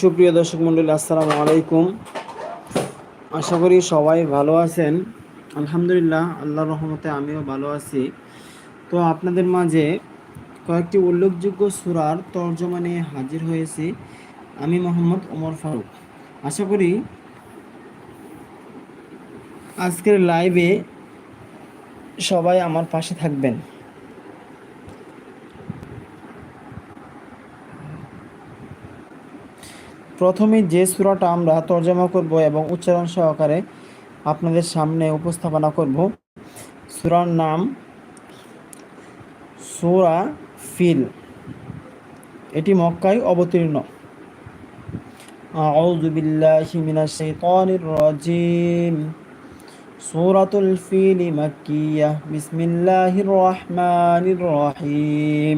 সুপ্রিয় দর্শক মন্ডলী আসসালামু আলাইকুম। আশা করি সবাই ভালো আছেন। আলহামদুলিল্লাহ, আল্লাহর রহমতে আমিও ভালো আছি। তো আপনাদের মাঝে কয়েকটি উল্লেখযোগ্য সুরার তর্জমা নিয়ে হাজির হয়েছি আমি মোহাম্মদ ওমর ফারুক। আশা করি আজকের লাইভে সবাই আমার পাশে থাকবেন। প্রথমে যে সূরাটা আমরা তর্জমা করব এবং উচ্চারণ সহকারে আপনাদের সামনে উপস্থাপনা করব সূরার নাম সূরা ফিল এটি মক্কায় অবতীর্ণ أعوذ بالله من الشيطان الرجيم سورة الفيل مكية بسم الله الرحمن الرحيم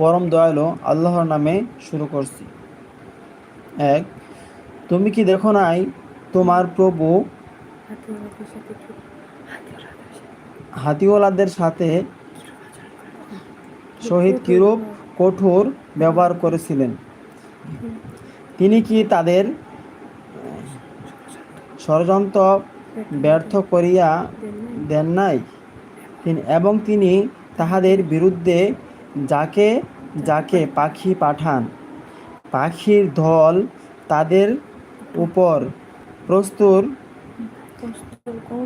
পরম দয়ালু আল্লাহর নামে শুরু করছি। এক, তুমি কি দেখো নাই তোমার প্রভু হাতিওয়ালাদের সাথে শহীদ কিরূপ কঠোর ব্যবহার করেছিলেন? তিনি কি তাদের ষড়যন্ত্র ব্যর্থ করিয়া দেন নাই? এবং তিনি তাহাদের বিরুদ্ধে যাকে যাকে পাখি পাঠান, পাখির দল তাদের উপর। প্রস্তুর,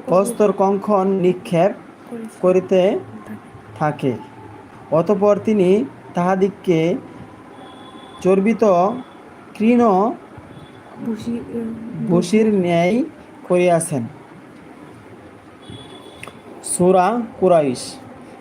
প্রস্তর কঙ্কন নিক্ষেপ করিতে থাকে। অতপর তিনি তাহাদিগকে চর্বিত কৃণ বসির ন্যায় করিয়াছেন। সুরা কুরাইশ।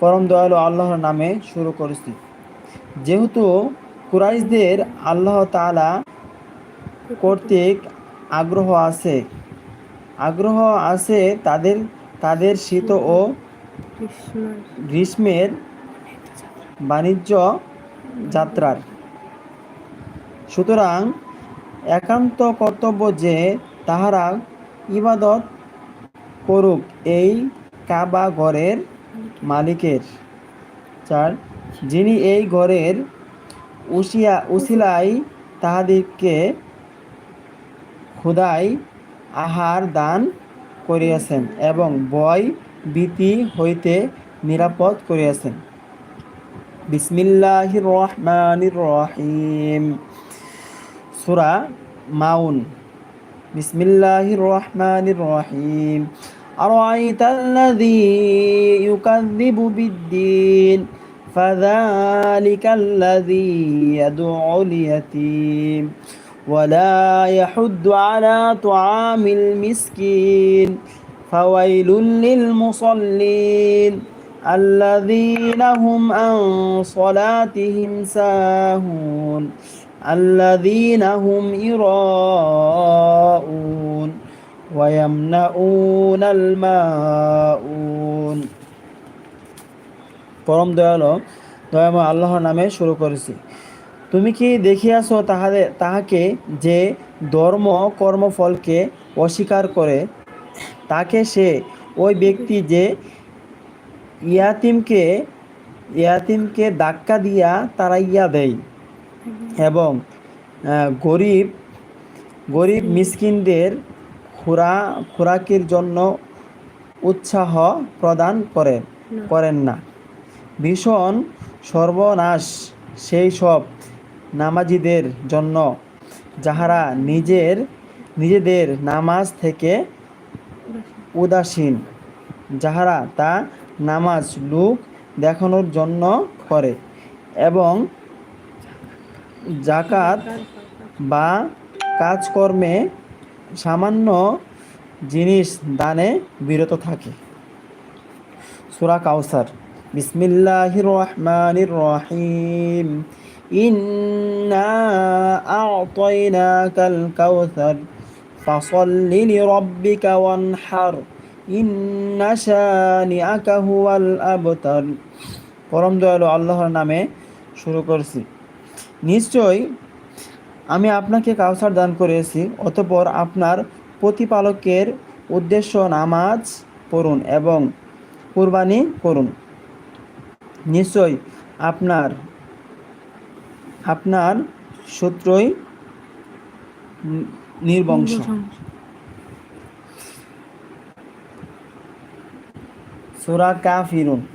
পরম দয়ালু আল্লাহর নামে শুরু করেছি। যেহেতু কুরাইশদের আল্লাহ তালা কর্তৃক আগ্রহ আছে আগ্রহ আছে তাদের তাদের শীত ও গ্রীষ্মের বাণিজ্য যাত্রার। সুতরাং একান্ত কর্তব্য যে তাহারা ইবাদত করুক, এই কাবা ঘরের মালিকের চার। যিনি এই ঘরের উসিয়া উসিলাই তাহাদিগকে খুদাই আহার দান করিয়াছেন এবং বয় ভীতি হইতে নিরাপদ করিয়াছেন। বিসমিল্লাহির রহমানির রহিম। সুরা মাউন। বিসমিল্লাহির রহমানির রহিম। أرأيت الذي يكذب بالدين فذلك الذي يدعو اليتيم ولا يحد على طعام المسكين فويل للمصلين الذين هم عن صلاتهم ساهون الذين هم يراءون পরম দয়ালু দয়াম আল্লাহর নামে শুরু করেছি। তুমি কি দেখিয়াছ তাহাদের, তাহাকে যে ধর্ম, কর্মফলকে অস্বীকার করে? তাকে সে ওই ব্যক্তি যে ইয়াতিমকে ইয়াতিমকে ধাক্কা দিয়া তাড়াইয়া দেয় এবং গরিব গরিব মিসকিনদের খুরা খোরাকের জন্য উৎসাহ প্রদান করে করেন না। ভীষণ সর্বনাশ সেই সব নামাজিদের জন্য যাহারা নিজের নিজেদের নামাজ থেকে উদাসীন যাহারা তা নামাজ লুক দেখানোর জন্য করে এবং জাকাত বা কাজকর্মে সামান্য জিনিস দানে বিরত থাকে। সুরা কাউসার বিসমিল্লাহির রহমানির রহিম। ইন্না আ'তাইনাকাল কাউসার ফাসাল্লি লিরাব্বিকা ওয়ানহার। ইন্না শানিআকা হুয়াল আবতার। পরম দয়ালু আল্লাহর নামে শুরু করছি। নিশ্চয় আমি আপনাকে কাউসার দান করেছি, অতপর আপনার প্রতিপালকের উদ্দেশ্য নামাজ পড়ুন এবং কুরবানি করুন। নিশ্চয় আপনার আপনার শত্রুই নি- নির্বংশ। সুরা কাফিরুন।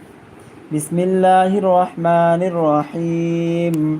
বিসমিল্লাহির রহমানির রহিম।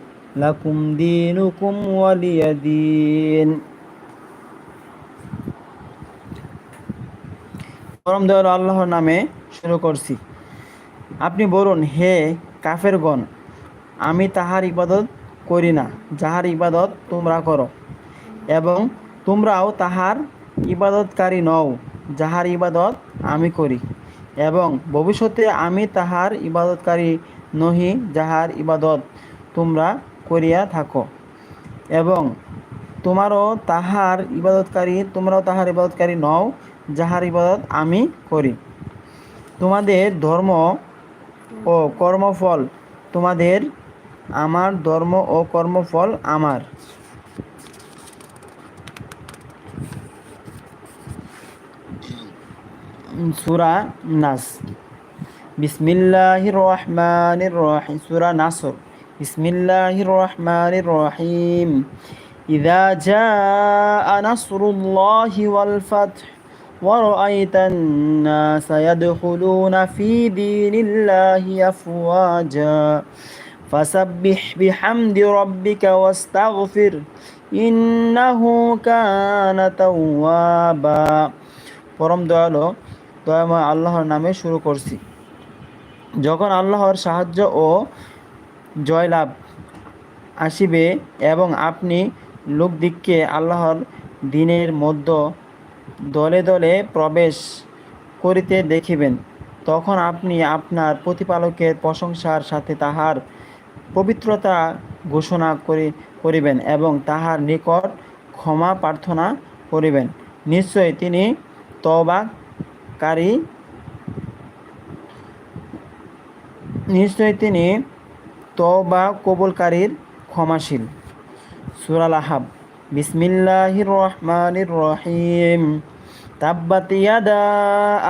লাকুম দিনুকুম ওয়ালিয়া দিন পরম দয়ালু আল্লাহর নামে শুরু করছি। আপনি বলুন, হে কাফেরগণ, আমি তাহার ইবাদত করি না, যাহার ইবাদত তোমরা করো। এবং তোমরাও তাহার ইবাদতকারী নও, যাহার ইবাদত আমি করি। এবং ভবিষ্যতে আমি তাহার ইবাদতকারী নহি, যাহার ইবাদত তোমরা করিয়া থাকো। এবং তোমারও তাহার ইবাদতকারী, তোমরাও তাহার ইবাদতকারী নও, যাহার ইবাদত আমি করি। তোমাদের ধর্ম ও কর্মফল তোমাদের, আমার ধর্ম ও কর্মফল আমার। সুরা নাস। বিসমিল্লাহির রহমানির রহিম। সুরা নাসর। বিসমিল্লাহির রহমানির রহিম إذا جاء نصر الله والفتح ورأيت الناس يدخلون في دين الله أفواجا فسبح بحمد ربك واستغفر إنه كان توابا পরম দয়ালু দয়াময় আল্লাহর নামে শুরু করছি যখন আল্লাহর সাহায্য ও জয়লাভ আসিবে এবং আপনি লোকদিককে আল্লাহর দিনের মধ্য দলে দলে প্রবেশ করিতে দেখিবেন। তখন আপনি আপনার প্রতিপালকের প্রশংসার সাথে তাহার পবিত্রতা ঘোষণা করি, করিবেন এবং তাহার নিকট ক্ষমা প্রার্থনা করিবেন। নিশ্চয় তিনি তবাকারী নিশ্চয় তিনি তবা কবুলকারীর ক্ষমাশীল সুরাল আহাব বিসমিল্লাহির রহমানির রহিম তাব্বাত ইয়াদা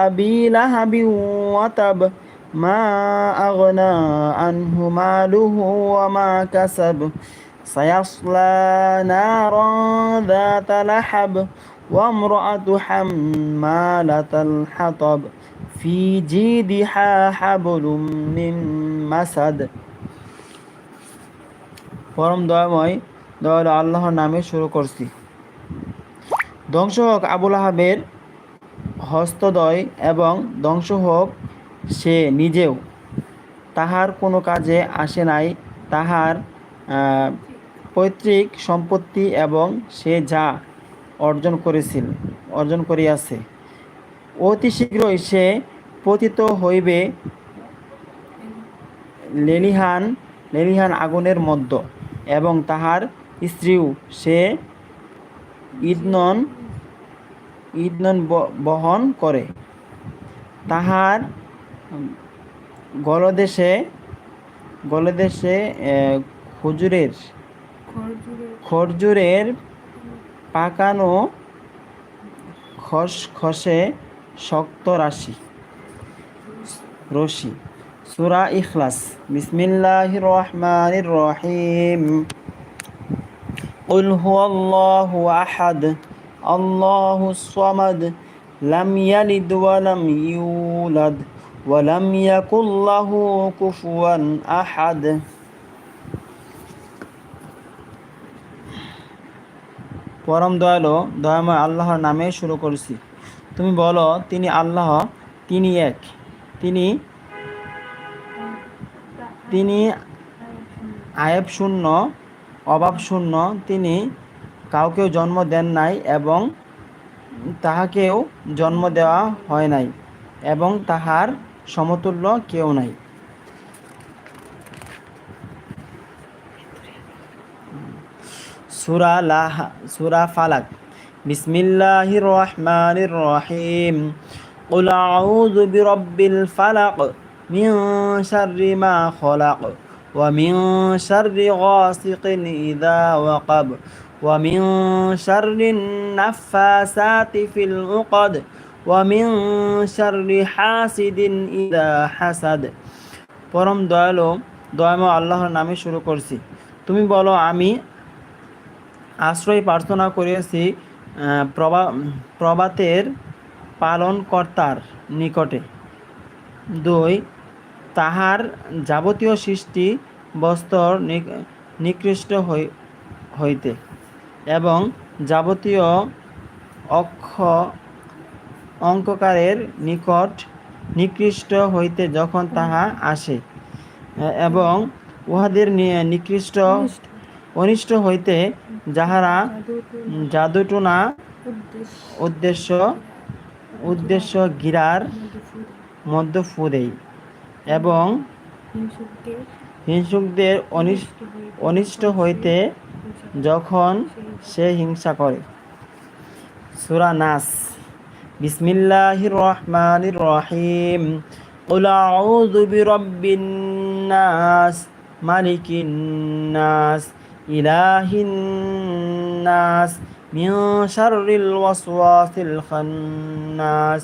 আবি লাহাবি ওয়া তাব মা আগনা আনহু মালুহু ওয়া মা কাসাব سيصلى نارا ذات لهب وامرأة حمالة الحطب في جيدها حبل من مسد পরম দয়াময় দয়াল আল্লাহর নামে শুরু করছি। ধ্বংস হোক আবুল আহাবের হস্তদয় এবং ধ্বংস হোক সে নিজেও। তাহার কোনো কাজে আসে নাই, তাহার পৈতৃক সম্পত্তি এবং সে যা অর্জন করেছিল, অর্জন করিয়াছে। অতি শীঘ্রই সে পতিত হইবে লেলিহান লেলিহান আগুনের মধ্য। এবং তাহার স্ত্রীও, সে ইদনন ইদনন বহন করে। তাহার গলদেশে গলদেশে খজুরের খরজুরের পাকানো খসখসে শক্ত রাশি, রশি। সুরা ইখলাস বিসমিল্লাহির রহমানির রহিম قل هو الله أحد الله الصمد لم يلد ولم يولد ولم يكن له كفوا أحد পরম দয়ালু দয়াময় আল্লাহর নামে শুরু করেছি তুমি বলো তিনি আল্লাহ তিনি এক তিনি তিনি আয়েব শূন্য অভাব শূন্য তিনি কাউকেও জন্ম দেন নাই এবং তাহাকেও জন্ম দেওয়া হয় নাই এবং তাহার সমতুল্য কেউ নাই সুরা লাহা সুরা ফালাক বিসমিল্লাহির রহমানির রহিম قل أعوذ برب الفلق من شر ما خلق ومن شر غاسق إذا وقب ومن شر النفاسات في العقد ومن شر حاسد إذا حسد পরম দয়ালু দয়াময় আল্লাহর নামে শুরু করছি তুমি বলো আমি আশ্রয় প্রার্থনা করিয়াছি প্রভা প্রভাতের পালনকর্তার নিকটে দুই তাহার যাবতীয় সৃষ্টি বস্তর নিকৃষ্ট হইতে এবং যাবতীয় অক্ষ অঙ্ককারের নিকট নিকৃষ্ট হইতে যখন তাহা আসে এবং উহাদের নিকৃষ্ট অনিষ্ট। হইতে যাহারা জাদুটুনা উদ্দেশ্য। উদ্দেশ্য গিরার মধ্য ফুদেই এবং হিংসুকদের অনিষ্ট হইতে যখন সে হিংসা করে সুরা নাস বিসমিল্লাহির রহমানির রহিম قل أعوذ برب الناس ملك الناس إله الناس من شر الوسواس الخناس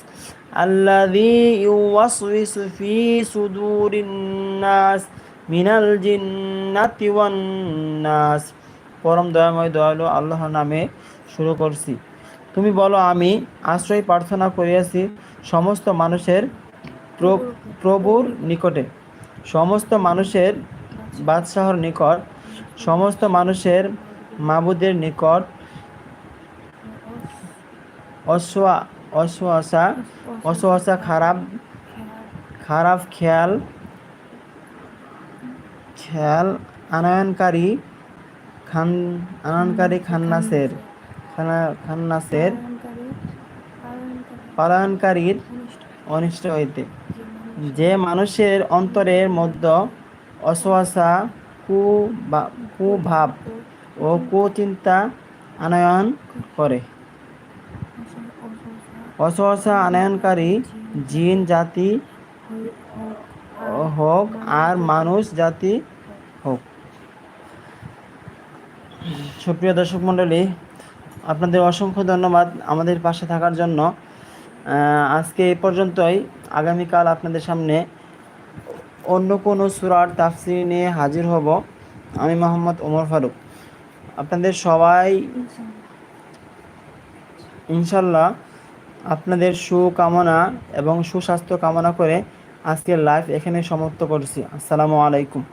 الذي يوسوس في صدور الناس من الجنة والناس পরম দয়াময় দয়ালু আল্লাহর নামে শুরু করছি তুমি বলো আমি আশ্রয় প্রার্থনা করিয়াছি সমস্ত মানুষের প্রভুর নিকটে সমস্ত মানুষের বাদশাহর নিকট সমস্ত মানুষের মাবুদের নিকট অসোয়া অসোয়াশা অসোয়াশা খারাপ খারাপ খেয়াল খেয়াল, আনয়নকারী, খান, আনয়নকারী খান্নাসের খান্নাসের পালয়নকারীর অনিষ্ট হইতে। যে মানুষের অন্তরের মধ্যে কু কুভাব ও কুচিন্তা আনয়ন করে। অসহসা আনয়নকারী জিন জাতি হোক আর মানুষ জাতি হোক। সুপ্রিয় দর্শক মণ্ডলী, আপনাদের অসংখ্য ধন্যবাদ আমাদের পাশে থাকার জন্য। আজকে এ পর্যন্তই। আগামীকাল আপনাদের সামনে অন্য কোনো সুরার তাফসির নিয়ে হাজির হব আমি মোহাম্মদ ওমর ফারুক। আপনাদের সবাই ইনশাল্লাহ আপনাদের সুকামনা এবং সুস্বাস্থ্য কামনা করে আজকের লাইভ এখানে সমাপ্ত করছি। আসসালামু আলাইকুম।